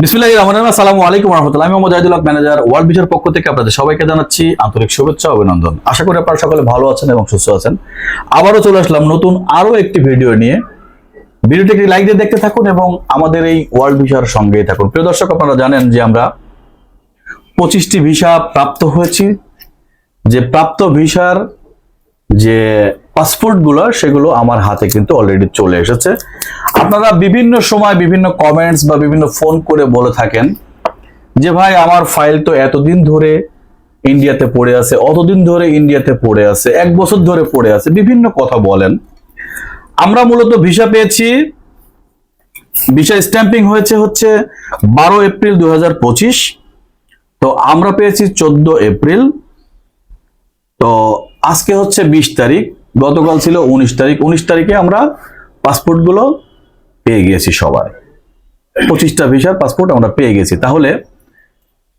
বিসমিল্লাহির রহমানির রহিম। আমি ম্যানেজার ওয়ার্ল্ড পক্ষ থেকে আপনাদের সবাইকে জানাচ্ছি আন্তরিক শুভেচ্ছা অভিনন্দন। আশা করি সকলে ভালো আছেন এবং সুস্থ আছেন। আবারও চলে আসলাম নতুন একটি ভিডিও নিয়ে। দেখতে থাকুন এবং আমাদের এই ওয়ার্ল্ড ভিসার সঙ্গেই থাকুন। আপনারা জানেন যে আমরা পঁচিশটি ভিসা প্রাপ্ত হয়েছি। যে প্রাপ্ত ভিসার যে পাসপোর্টগুলো, সেগুলো আমার হাতে কিন্তু অলরেডি চলে এসেছে। আপনারা বিভিন্ন সময় বিভিন্ন কমেন্টস বা বিভিন্ন ফোন করে বলে থাকেন যে, ভাই, আমার ফাইল তো এতদিন ধরে ইন্ডিয়াতে পড়ে আছে, অতদিন ধরে ইন্ডিয়াতে পড়ে আছে, এক বছর ধরে পড়ে আছে। বিভিন্ন কথা বলেন। আমরা মূলত ভিসা পেয়েছি। ভিসা স্ট্যাম্পিং হয়েছে হচ্ছে বারো এপ্রিল দু হাজার পঁচিশ। তো আমরা পেয়েছি চোদ্দ এপ্রিল। তো আজকে হচ্ছে বিশ তারিখ। গতকাল ছিল উনিশ তারিখ। উনিশ তারিখে আমরা পাসপোর্টগুলো পেয়ে গিয়েছি সবাই। পঁচিশটা ভিসার পাসপোর্ট আমরা পেয়ে গেছি। তাহলে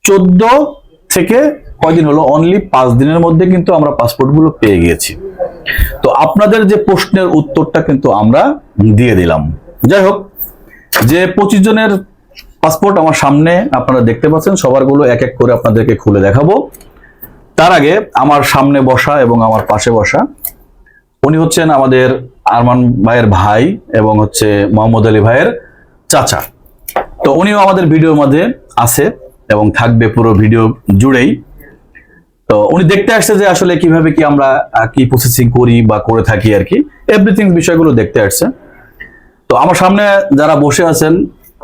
চোদ্দ থেকে কয়দিন হলো? অনলি পাঁচ দিনের মধ্যে কিন্তু আমরা পাসপোর্টগুলো পেয়ে গিয়েছি তো আপনাদের যে প্রশ্নের উত্তরটা কিন্তু আমরা দিয়ে দিলাম। যাই হোক, যে পঁচিশ জনের পাসপোর্ট আমার সামনে আপনারা দেখতে পাচ্ছেন, সবারগুলো এক এক করে আপনাদেরকে খুলে দেখাবো। তার আগে আমার সামনে বসা এবং আমার পাশে বসা উনি হচ্ছেন আমাদের আরমান ভাইয়ের ভাই এবং হচ্ছে মোহাম্মদ আলী ভাইয়ের চাচা। তো উনিও আমাদের ভিডিওর মধ্যে আছে এবং থাকবে পুরো ভিডিও জুড়েই। তো উনি দেখতে আসছে যে আসলে কীভাবে কি আমরা কি প্রসেসিং করি বা করে থাকি আর কি। এভরিথিং বিষয়গুলো দেখতে আসছে। তো আমার সামনে যারা বসে আছেন,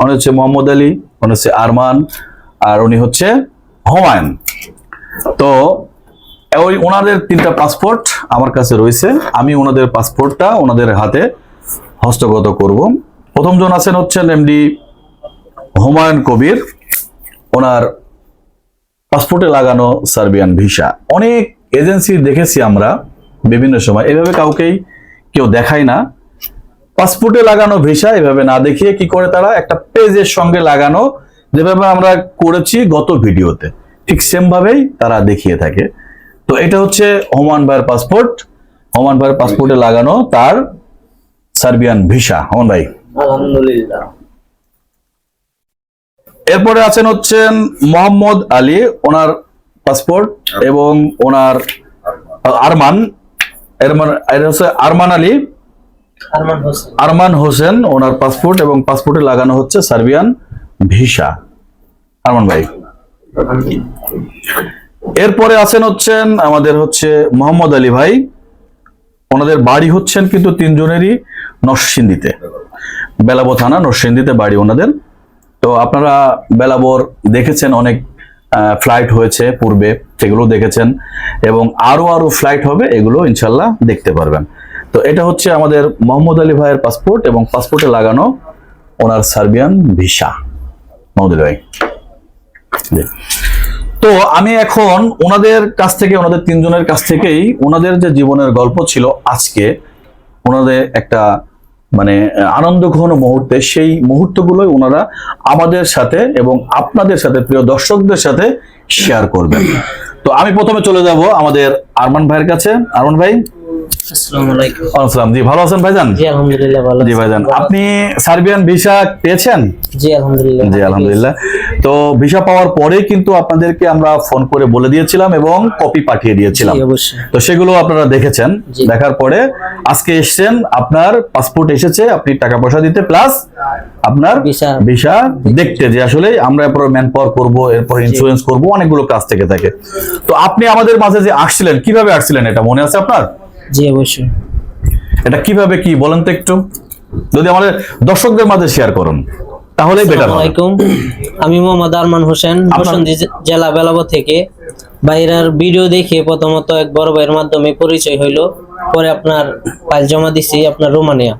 উনি হচ্ছে মোহাম্মদ আলী, উনি হচ্ছে আরমান, আর উনি হচ্ছে হুমায়ুন। তো ওই ওনাদের তিনটা পাসপোর্ট আমার কাছে রয়েছে। আমি ওনাদের পাসপোর্টটা ওনাদের হাতে হস্তগত করব। প্রথম জন আছেন হচ্ছেন এমডি হুমায়ুন কবির। ওনার পাসপোর্টে লাগানো সার্বিয়ান ভিসা। অনেক এজেন্সি দেখেছি আমরা বিভিন্ন সময়। এভাবে কাউকেই কেউ দেখায় না। পাসপোর্টে লাগানো ভিসা, এভাবে না দেখিয়ে কি করে তারা একটা পেজের সঙ্গে লাগানো, যেভাবে আমরা করেছি গত ভিডিওতে। ঠিক সেম ভাবেই তারা দেখিয়ে থাকে। তো এটা হচ্ছে হোমান ভাইয়ের পাসপোর্ট হোমান ভাইয়ের পাসপোর্টে লাগানো তার সার্বিয়ান ভিসা। হোমান ভাই। আলহামদুলিল্লাহ। এরপরে আছেন হচ্ছেন মোহাম্মদ আলী ওনার পাসপোর্ট এবং ওনার আরমান। এর হচ্ছে আরমান আলী। আরমান হোসেন। আরমান হোসেন ওনার পাসপোর্ট এবং পাসপোর্টে লাগানো হচ্ছে সার্বিয়ান ভিসা। আরমান ভাই। এরপরে আছেন হচ্ছেন আমাদের হচ্ছে মোহাম্মদ আলী ভাই। ওনাদের বাড়ি হচ্ছেন কিন্তু তিনজনেরই নরসিংদীতে। বেলাবো থানা, নরসিংদীতে বাড়ি ওনাদের। তো আপনারা বেলাবোর দেখেছেন অনেক ফ্লাইট হয়েছে পূর্বে, সেগুলো দেখেছেন। এবং আরও আরও ফ্লাইট হবে, এগুলো ইনশাল্লাহ দেখতে পারবেন। তো এটা হচ্ছে আমাদের মোহাম্মদ আলী ভাইয়ের পাসপোর্ট এবং পাসপোর্টে লাগানো ওনার সার্বিয়ান ভিসা মোহাম্মদ ভাই। তো আমি এখন ওনাদের কাছ থেকে, ওনাদের তিনজনের কাছ থেকেই ওনাদের যে জীবনের গল্প ছিল আজকে, ওনাদের একটা মানে আনন্দ ঘন মুহূর্তে, সেই মুহূর্তগুলোই ওনারা আমাদের সাথে এবং আপনাদের সাথে, প্রিয় দর্শকদের সাথে শেয়ার করবেন। তো আমি প্রথমে চলে যাব আমাদের আরমান ভাইয়ের কাছে। আরমান ভাই? আসসালামু আলাইকুম। জি ভালো আছেন ভাইজান? জি আলহামদুলিল্লাহ ভালো জি ভাইজান। আপনি সার্বিয়ান ভিসা পেয়েছেন? জি আলহামদুলিল্লাহ জি আলহামদুলিল্লাহ। তো ভিসা পাওয়ার পরেই কিন্তু আপনাদেরকে আমরা ফোন করে বলে দিয়েছিলাম এবং কপি পাঠিয়ে দিয়েছিলাম। তো সেগুলো আপনারা দেখেছেন। দেখার পরে আজকে এসেছেন আপনার পাসপোর্ট এসেছে আপনি টাকা পয়সা দিতে প্লাস আপনার ভিসা। ভিসা দেখতে যে আসলে আমরা এরপর ম্যান পাওয়ার করব এরপর ইন্স্যুরেন্স করব অনেকগুলো কাজ থেকে থাকে। তো আপনি আমাদের মাঝে যে আসছিলেন কীভাবে আসছিলেন এটা মনে আছে আপনার? জি অবশ্যই। এটা কীভাবে কি বলেন তো একটু। যদি আমাদের দর্শকদের মাঝে শেয়ার করুন তাহলেই বেটার আসসালামু আলাইকুম। আমি মোহাম্মদ আরমান হোসেন আপনার- জেলা বেলাবো থেকে। বাইরের ভিডিও দেখে প্রথমত এক বড় ভাইয়ের মাধ্যমে পরিচয় হইল। পরে আপনার ফাইল জমা দিছি আপনার রোমানিয়া।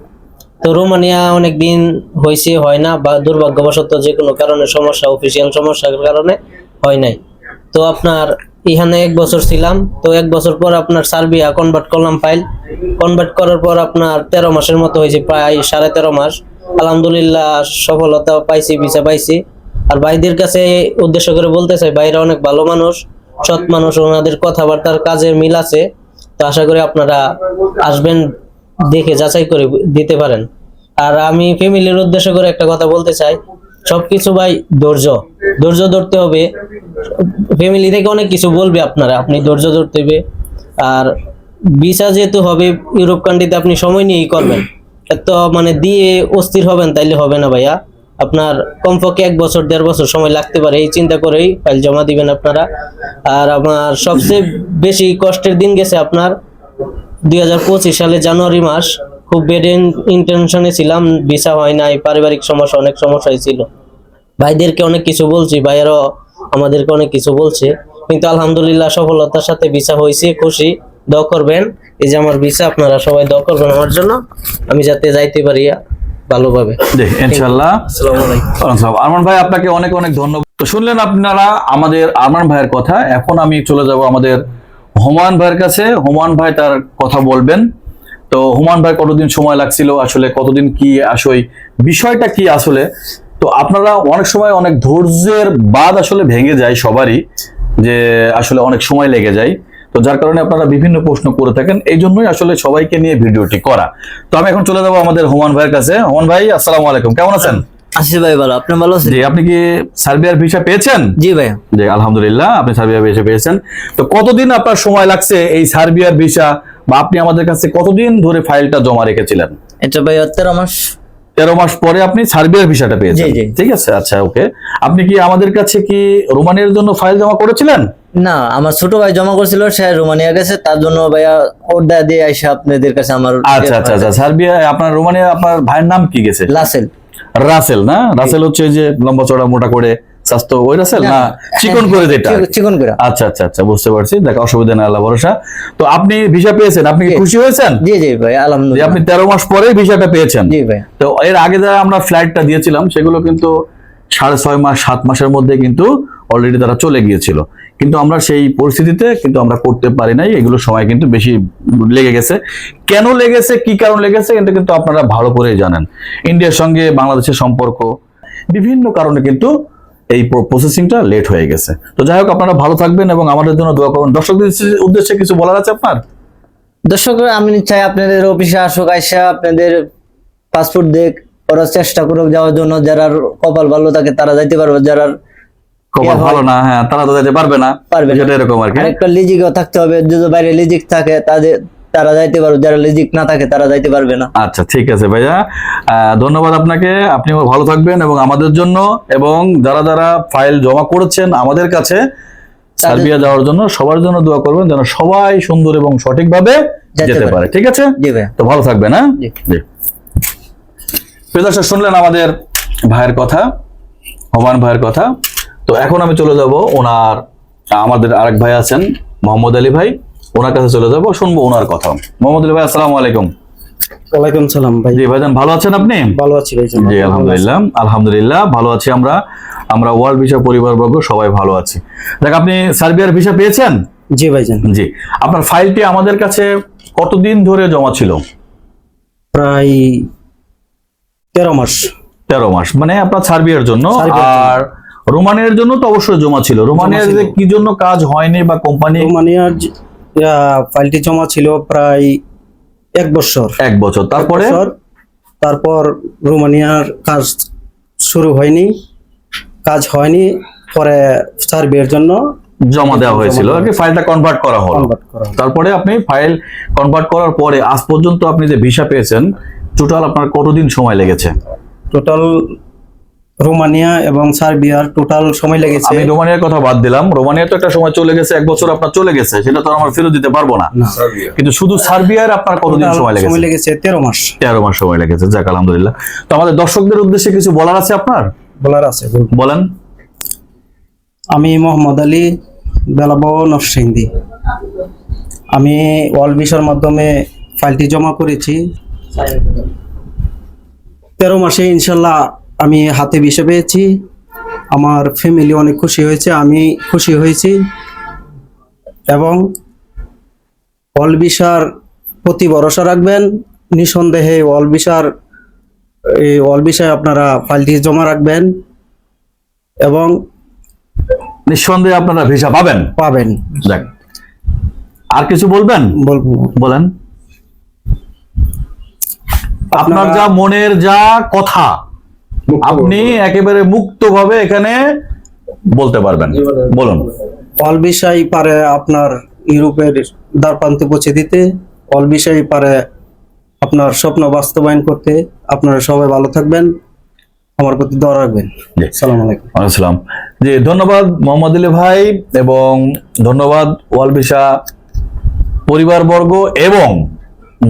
তো রোমানিয়া অনেক দিন হয়েছে হয় না বা দুর্ভাগ্যবশত যে কোনো কারণে সমস্যা অফিসিয়াল সমস্যার কারণে হয় নাই। তো আপনার এখানে এক বছর ছিলাম, তো এক বছর পর আপনার সার্বিয়া কনভার্ট করলাম ফাইল কনভার্ট করার পর আপনার তেরো মাসের মতো হয়েছে, প্রায় সাড়ে তেরো মাস। আলহামদুলিল্লাহ সফলতা পাইছি, ভিসা পাইছি। আর ভাইদের কাছে উদ্দেশ্য করে বলতে চাই, ভাইরা অনেক ভালো মানুষ, সৎ মানুষ, ওনাদের কথাবার্তার কাজে মিল আছে। তো আশা করি আপনারা আসবেন, দেখে যাচাই করে দিতে পারেন। আর আমি ফ্যামিলির উদ্দেশ্য করে একটা কথা বলতে চাই, সবকিছু ভাই ধৈর্য। ধৈর্য ধরতে হবে। ফ্যামিলি থেকে অনেক কিছু বলবে আপনারা, আপনি ধৈর্য ধরতে হবে। আর ভিসা যেহেতু হবে, ইউরোপ কান্ট্রিতে আপনি সময় নিয়েই করবেন। এত মানে দিয়ে অস্থির হবেন তাইলে হবে না ভাইয়া। আপনার কমপক্ষে এক বছর, দেড় বছর সময় লাগতে পারে, এই চিন্তা করেই ফাইল জমা দিবেন আপনারা। আর আমার সবচেয়ে বেশি কষ্টের দিন গেছে আপনার, দুই হাজার পঁচিশ সালে জানুয়ারি মাস। খুব বেড ইন্টেনশনে ছিলাম, ভিসা হয় নাই, পারিবারিক সমস্যা, অনেক সমস্যা হয়েছিল ভাইদেরকে অনেক কিছু বলছি ভাইয়েরাও আমাদেরকে অনেক কিছু বলছে। কিন্তু আলহামদুলিল্লাহ সফলতার সাথে ভিসা হয়েছে খুশি দোয়া করবেন। এই যে আমার ভিসা আপনারা সবাই দোয়া করবেন আমার জন্য। আমি যাতে যাইতে পারি ভালোভাবে। ইনশাল্লাহ। আরমান ভাই আপনাকে অনেক অনেক ধন্যবাদ। তো শুনলেন আপনারা আমাদের আরমান ভাইয়ের কথা। এখন আমি চলে যাব আমাদের হুমায়ুন ভাইয়ের কাছে। হুমায়ুন ভাই তার কথা বলবেন। তো হুমায়ুন ভাই কতদিন সময় লাগছিল আসলে? কতদিন কি আসলে? বিষয়টা কি আসলে? তো আপনারা অনেক সময় অনেক ধৈর্যের বাদ আসলে ভেঙে যায় সবারই যে আসলে অনেক সময় লেগে যায়। তো যার কারণে আপনারা বিভিন্ন প্রশ্ন করে থাকেন এই জন্যই আসলে সবাইকে নিয়ে ভিডিওটি করা। তো আমি এখন চলে যাব আমাদের হুমান ভাইয়ের কাছে। হুমান ভাই আসসালামু আলাইকুম। কেমন আছেন? আশিস ভাই ভালো। আপনি ভালো আছেন? জি আপনি কি সার্বিয়ার ভিসা পেয়েছেন? জি ভাই। জি আলহামদুলিল্লাহ আপনি সার্বিয়ার ভিসা পেয়েছেন। তো কতদিন আপনার সময় লাগছে এই সার্বিয়ার ভিসা? বা আপনি আমাদের কাছে কতদিন ধরে ফাইলটা জমা রেখেছিলেন? এটা ভাই তেরো মাস। তেরো মাস পরে আপনি সার্বিয়ার ভিসাটা পেয়েছেন। ঠিক আছে? আচ্ছা ওকে আপনি কি আমাদের কাছে কি রোমানিয়ার জন্য ফাইল জমা করেছিলেন? না আমার ছোট ভাই জমা করেছিল সে রোমানিয়া গেছে তার জন্য ভাইয়া ওর দিয়ে আইসা আপনাদের কাছে আমার আচ্ছা আচ্ছা আচ্ছা। সার্বিয়া আপনার রোমানিয়া আপনার ভাইয়ের নাম কি গেছে? লাসেল রাসেল না? রাসেল হচ্ছে ওই যে লম্বা চড়া মোটা করে স্বাস্থ্য ওই রাসেল না চিকন করে যেটা চিকন- করে। আচ্ছা আচ্ছা আচ্ছা বুঝতে পারছি। দেখ অসুবিধা নেই আল্লাহ ভরসা। তো আপনি ভিসা পেয়েছেন? আপনি কি খুশি হয়েছেন? জি জি ভাই আলহামদুলিল্লাহ। আপনি তেরো মাস পরে ভিসাটা পেয়েছেন। জি ভাই। তো এর আগে যারা আমরা ফ্লাইটটা দিয়েছিলাম সেগুলো কিন্তু সাড়ে ছয় মাস সাত মাসের মধ্যে কিন্তু অলরেডি তারা চলে গিয়েছিল। কিন্তু আমরা সেই পরিস্থিতিতে কিন্তু আমরা করতে পারি নাই। এগুলো সময় কিন্তু বেশি লেগে গেছে। কেন লেগেছে? কি কারণ লেগেছে? এটা কিন্তু আপনারা ভালো করে জানেন। ইন্ডিয়ার সঙ্গে বাংলাদেশের সম্পর্ক বিভিন্ন কারণে কিন্তু এই প্রসেসিংটা লেট হয়ে গেছে। তো যাই হোক আপনারা ভালো থাকবেন এবং আমাদের জন্য দোয়া করবেন। দর্শকদের উদ্দেশ্যে কিছু বলার আছে আপনার? দর্শক আমি চাই আপনাদের অফিসে আসুক আইসা আপনাদের পাসপোর্ট দেখ ওরা চেষ্টা করুক যাওয়ার জন্য। যারা কপাল ভালো থাকে তারা যাইতে পারবে। যারা কপাল ভালো না হ্যাঁ তারা তো যেতে পারবে না। পারবে এরকম আর কি। আরেকটা লিজিকও থাকতে হবে। যদি বাইরে লিজিক থাকে তাদের তারা যাইতে পারবে যারা লিজিক না থাকে তারা যাইতে পারবে না। আচ্ছা ঠিক আছে ভাইয়া। ধন্যবাদ আপনাকে। আপনিও ভালো থাকবেন এবং আমাদের জন্য এবং যারা যারা ফাইল জমা করেছেন আমাদের কাছে সার্বিয়া যাওয়ার জন্য সবার জন্য দোয়া করবেন যেন সবাই সুন্দর এবং সঠিকভাবে যেতে যেতে পারে। ঠিক আছে? জি ভাই তো ভালো থাকবেন হ্যাঁ? প্রিয় দর্শক শুনলেন আমাদের ভাইয়ের কথা হমান ভাইয়ের কথা। তো এখন আমি চলে যাব ওনার আমাদের আরেক ভাই আছেন মোহাম্মদ আলী ভাই। ওনার কাছে চলে যাব শুনব ওনার কথা। মোহাম্মদ ভাই আসসালামু আলাইকুম। ওয়ালাইকুম সালাম ভাই। জি ভাইজান ভালো আছেন আপনি? ভালো আছি ভাই জি আলহামদুলিল্লাহ। আলহামদুলিল্লাহ ভালো আছি আমরা। আমরা ওয়ার্ল্ড ভিসা পরিবারবর্গ সবাই ভালো আছি। দেখ আপনি সার্বিয়ার ভিসা পেয়েছেন? জি ভাইজান। জি আপনার ফাইলটি আমাদের কাছে কতদিন ধরে জমা ছিল? প্রায় তেরো মাস। তেরো মাস মানে আপনার সার্বিয়ার জন্য। আর রোমানিয়ার জন্য তো অবশ্যই জমা ছিল। রোমানিয়ার যে কি জন্য কাজ হয়নি বা কোম্পানি রোমানিয়ার ফাইলটি জমা ছিল প্রায় এক বছর। এক বছর। তারপরে। তারপর রোমানিয়ার কাজ শুরু হয়নি কাজ হয়নি পরে সার্ভের জন্য জমা দেওয়া হয়েছিল। আর কি ফাইলটা কনভার্ট করা হলো। তারপরে আপনি ফাইল কনভার্ট করার পরে আজ পর্যন্ত আপনি যে ভিসা পেয়েছেন টোটাল আপনার কতদিন সময় লেগেছে? টোটাল রোমানিয়া এবং সার্বিয়ার টোটাল সময় লেগেছে। আমি রোমানিয়ার কথা বাদ দিলাম। রোমানিয়া তো একটা সময় চলে গেছে এক বছর আপনার চলে গেছে সেটা তো আমরা ফেরত দিতে পারব না। কিন্তু শুধু সার্বিয়ার আপনার কতদিন সময় লেগেছে? সময় লেগেছে তেরো মাস। তেরো মাস সময় লেগেছে যাক আলহামদুলিল্লাহ। তো আমাদের দর্শকদের উদ্দেশ্যে কিছু বলার আছে আপনার? বলার আছে বলেন। আমি মোহাম্মদ আলী বেলাবো নরসিংদী। আমি ওয়ার্ল্ড ভিসার মাধ্যমে ফাইলটি জমা করেছি। তেরো মাসে ইনশাল্লাহ আমি হাতে ভিসা পেয়েছি। আমার ফ্যামিলি অনেক খুশি হয়েছে আমি খুশি হয়েছি। এবং ওয়ার্ল্ড ভিসার প্রতি ভরসা রাখবেন। নিঃসন্দেহে ওয়ার্ল্ড ভিসার এই ওয়ার্ল্ড ভিসায় আপনারা ফাইলটি জমা রাখবেন। এবং নিঃসন্দেহে আপনারা ভিসা পাবেন? পাবেন। যাক। আর কিছু বলবেন? বলব। বলেন। আপনার যা মনের যা কথা আপনি একেবারে মুক্তভাবে এখানে বলতে পারবেন। বলুন। অল বিষয় পারে আপনার ইউরোপের দ্বারপ্রান্তে পৌঁছে দিতে অল বিষয় পারে আপনার স্বপ্ন বাস্তবায়ন করতে। আপনারা সবাই ভালো থাকবেন। আমার প্রতি দোয়া রাখবেন। সালাম আলাইকুম। আসসালাম জি ধন্যবাদ মোহাম্মদ আলী ভাই এবং ধন্যবাদ ওয়াল ভিসা পরিবারবর্গ এবং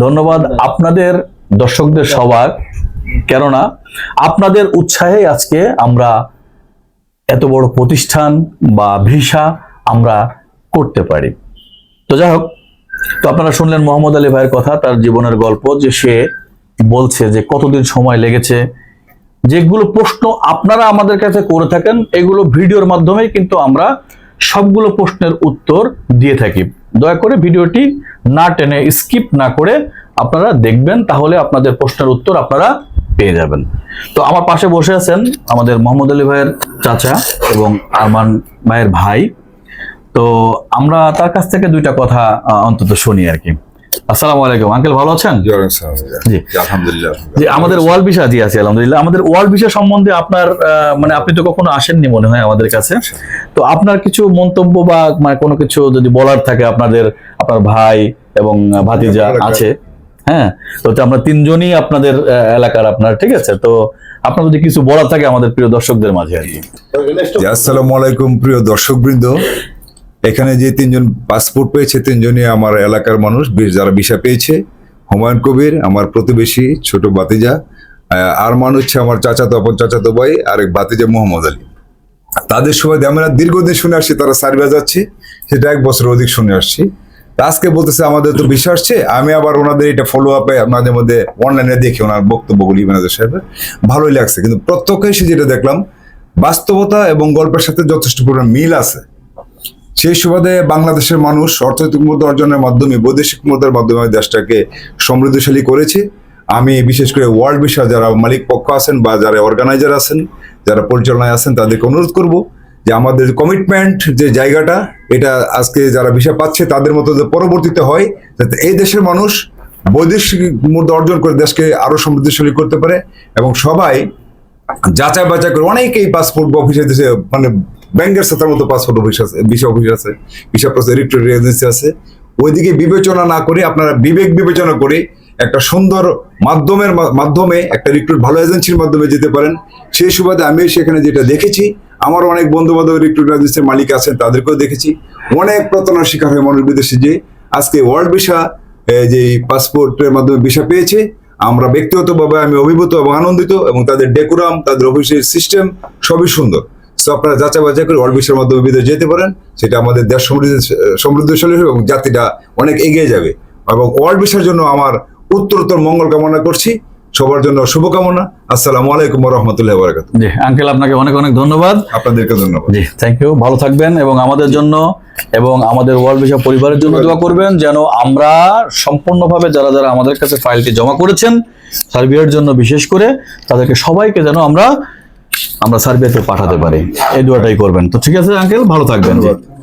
ধন্যবাদ আপনাদের দর্শকদের সবার। কেননা আপনাদের উৎসাহে আজকে আমরা এত বড় প্রতিষ্ঠান বা ভিসা আমরা করতে পারি। তো যাই হোক, তো আপনারা শুনলেন মোহাম্মদ আলী ভাইয়ের কথা, তার জীবনের গল্প, যে সে বলছে যে কতদিন সময় লেগেছে। যেগুলো প্রশ্ন আপনারা আমাদের কাছে করে থাকেন, এগুলো ভিডিওর মাধ্যমে কিন্তু আমরা সবগুলো প্রশ্নের উত্তর দিয়ে থাকি। দয়া করে ভিডিওটি না টেনে স্কিপ না করে আপনারা দেখবেন, তাহলে আপনাদের প্রশ্নের উত্তর আপনারা পেয়ে যাবেন। তো আমার পাশে বসে আছেন আমাদের মোহাম্মদ আলী ভাইয়ের চাচা এবং আরমান ভাইয়ের ভাই। তো আমরা তার কাছ থেকে দুইটা কথা অন্তত শুনি আর কি। আসসালামু আলাইকুম। আঙ্কেল ভালো আছেন? জি। জি। আলহামদুলিল্লাহ। যে আমাদের ওয়ার্ল্ড ভিসা জি আছে আলহামদুলিল্লাহ। আমাদের ওয়ার্ল্ড ভিসা সম্বন্ধে আপনার আহ, মানে আপনি তো কখনো আসেননি মনে হয় আমাদের কাছে। তো আপনার কিছু মন্তব্য বা মানে কোনো কিছু যদি বলার থাকে আপনাদের আপনার ভাই এবং ভাতিজা আছে? হ্যাঁ? তো আমরা তিনজনই আপনাদের এলাকার আপনার ঠিক আছে? তো আপনার যদি কিছু বলার থাকে আমাদের প্রিয় দর্শকদের মাঝে আর কি। আসসালামু আলাইকুম প্রিয় দর্শকবৃন্দ। এখানে যে তিনজন পাসপোর্ট পেয়েছে তিনজনই আমার এলাকার মানুষ যারা ভিসা পেয়েছে। হুমায়ুন কবির আমার প্রতিবেশী ছোট বাতিজা আহ, আরমান হচ্ছে আমার চাচাতো আপন চাচাতো ভাই আর এক বাতিজা মোহাম্মদ আলী। তাদের সুবাদে আমরা দীর্ঘদিন শুনে আসছি তারা সার্ভে যাচ্ছে সেটা এক বছর অধিক শুনে আসছি। আজকে বলতেছে, আমাদের তো বিশ্বাস আসছে আমি আবার ওনাদের এটা ফলো আপে মাঝে মধ্যে অনলাইনে দেখি ওনার বক্তব্যগুলি ম্যানেজার সাহেবের। ভালোই লাগছে। কিন্তু প্রত্যক্ষ যেটা দেখলাম, বাস্তবতা এবং গল্পের সাথে যথেষ্ট পরিমাণ মিল আছে। সেই সুবাদে বাংলাদেশের মানুষ অর্থনৈতিক মুদ্রা অর্জনের মাধ্যমে, বৈদেশিক মুদ্রার মাধ্যমে দেশটাকে সমৃদ্ধশালী করেছে। আমি বিশেষ করে ওয়ার্ল্ড বিষয় যারা মালিক পক্ষ আছেন বা যারা অর্গানাইজার আছেন, যারা পরিচালনায় আছেন, তাদেরকে অনুরোধ করব যে আমাদের কমিটমেন্ট যে জায়গাটা, এটা আজকে যারা ভিসা পাচ্ছে তাদের মতো যে পরবর্তীতে হয়, যাতে এই দেশের মানুষ বৈদেশিক মুদ্রা অর্জন করে দেশকে আরও সমৃদ্ধশালী করতে পারে এবং সবাই যাচাই বাছাই করে অনেকেই পাসপোর্ট অফিসে দেশে মানে ব্যাংকের সাথে মতো পাসপোর্ট অফিস আছে ভিসা অফিস আছে ভিসা প্রসেস রিক্রুট এজেন্সি আছে। ওইদিকে বিবেচনা না করে, আপনারা বিবেক বিবেচনা করে একটা সুন্দর মাধ্যমের মাধ্যমে একটা রিক্রুট ভালো এজেন্সির মাধ্যমে যেতে পারেন। সেই সুবাদে আমি সেখানে যেটা দেখেছি আমার অনেক বন্ধু বান্ধব রিক্রুট এজেন্সির মালিক আছেন, তাদেরকেও দেখেছি। অনেক প্রতারণার শিকার হয়ে মানুষ বিদেশে যে, আজকে ওয়ার্ল্ড ভিসা যে পাসপোর্টের মাধ্যমে ভিসা পেয়েছে, আমরা ব্যক্তিগতভাবে আমি অভিভূত এবং আনন্দিত এবং তাদের ডেকোরাম তাদের অফিসের সিস্টেম সবই সুন্দর। সো আপনারা যাচাই বাছাই করে ওয়ার্ল্ড বিশ্বের মাধ্যমে বিদেশ যেতে পারেন, সেটা আমাদের দেশ সমৃদ্ধ, সমৃদ্ধশালী হবে এবং জাতিটা অনেক এগিয়ে যাবে। এবং ওয়ার্ল্ড ভিসার জন্য আমার উত্তরোত্তর মঙ্গল কামনা করছি। সবার জন্য শুভকামনা। আসসালামু আলাইকুম রহমতুল্লাহ বরাকাত জি আঙ্কেল আপনাকে অনেক অনেক ধন্যবাদ। আপনাদেরকে ধন্যবাদ। জি থ্যাংক ইউ ভালো থাকবেন এবং আমাদের জন্য এবং আমাদের ওয়ার্ল্ড ভিসা পরিবারের জন্য দোয়া করবেন যেন আমরা সম্পূর্ণভাবে যারা যারা আমাদের কাছে ফাইলটি জমা করেছেন সার্বিয়ার জন্য বিশেষ করে তাদেরকে সবাইকে যেন আমরা আমরা সার্বিয়াতে পাঠাতে পারি। এই দোয়াটাই করবেন। তো ঠিক আছে আঙ্কেল ভালো থাকবেন।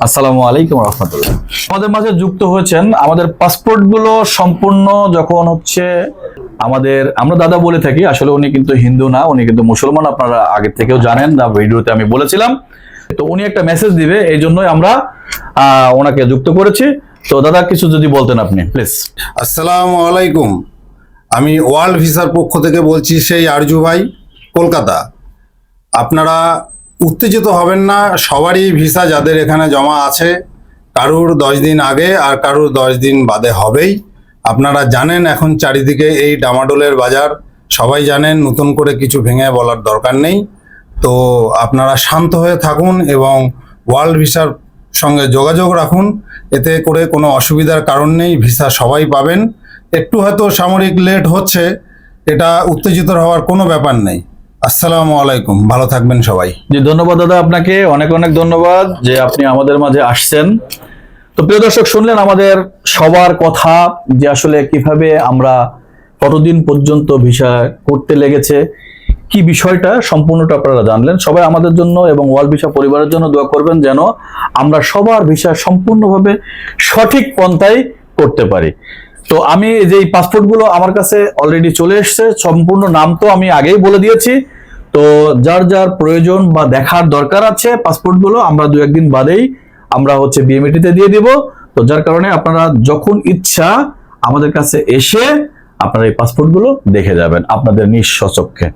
আসসালামু আলাইকুম রহমতুল্লাহ। আমাদের মাঝে যুক্ত হয়েছেন আমাদের পাসপোর্টগুলো সম্পূর্ণ যখন হচ্ছে আমাদের আমরা দাদা বলে থাকি আসলে উনি কিন্তু হিন্দু না উনি কিন্তু মুসলমান আপনারা আগে থেকেও জানেন না ভিডিওতে আমি বলেছিলাম। তো উনি একটা মেসেজ দিবে এই জন্যই আমরা আহ, ওনাকে যুক্ত করেছি। তো দাদা কিছু যদি বলতেন আপনি প্লিজ আসসালামু আলাইকুম। আমি ওয়ার্ল্ড ভিসার পক্ষ থেকে বলছি সেই আরজু ভাই কলকাতা। আপনারা উত্তেজিত হবেন না, সবারই ভিসা যাদের এখানে জমা আছে, কারুর দশ দিন আগে আর কারুর দশ দিন বাদে হবেই। আপনারা জানেন এখন চারিদিকে এই ডামাডোলের বাজার, সবাই জানেন নতুন করে কিছু ভেঙে বলার দরকার নেই। তো আপনারা শান্ত হয়ে থাকুন এবং ওয়ার্ল্ড ভিসার সঙ্গে যোগাযোগ রাখুন, এতে করে কোনো অসুবিধার কারণ নেই, ভিসা সবাই পাবেন। একটু হয়তো সামরিক লেট হচ্ছে, এটা উত্তেজিত হওয়ার কোনো ব্যাপার নেই। আসসালামু আলাইকুম, ভালো থাকবেন সবাই। জি, ধন্যবাদ দাদা আপনাকে, অনেক অনেক ধন্যবাদ যে আপনি আমাদের মাঝে আসছেন। তো প্রিয় দর্শক, শুনলেন আমাদের সবার কথা যে আসলে কীভাবে আমরা কতদিন পর্যন্ত ভিসা করতে লেগেছে, কি বিষয়টা সম্পূর্ণটা আপনারা জানলেন। সবাই আমাদের জন্য এবং ওয়ার্ল্ড ভিসা পরিবারের জন্য দোয়া করবেন যেন আমরা সবার ভিসা সম্পূর্ণভাবে সঠিক পন্থায় করতে পারি। তো আমি যে পাসপোর্টগুলো আমার কাছে অলরেডি চলে এসেছে, সম্পূর্ণ নাম তো আমি আগেই বলে দিয়েছি। তো যার যার প্রয়োজন বা দেখার দরকার আছে পাসপোর্টগুলো আমরা দু একদিন বাদেই আমরা হচ্ছে বিএমএটিতে দিয়ে দিব। তো যার কারণে আপনারা যখন ইচ্ছা আমাদের কাছে এসে আপনারা এই পাসপোর্টগুলো দেখে যাবেন আপনাদের নিঃস্বচক্ষে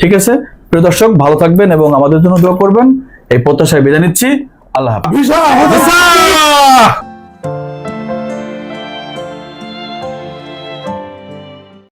ঠিক আছে? প্রিয় দর্শক ভালো থাকবেন এবং আমাদের জন্য দোয়া করবেন। এই প্রত্যাশায় বিদায় নিচ্ছি। আল্লাহ হাফিজ।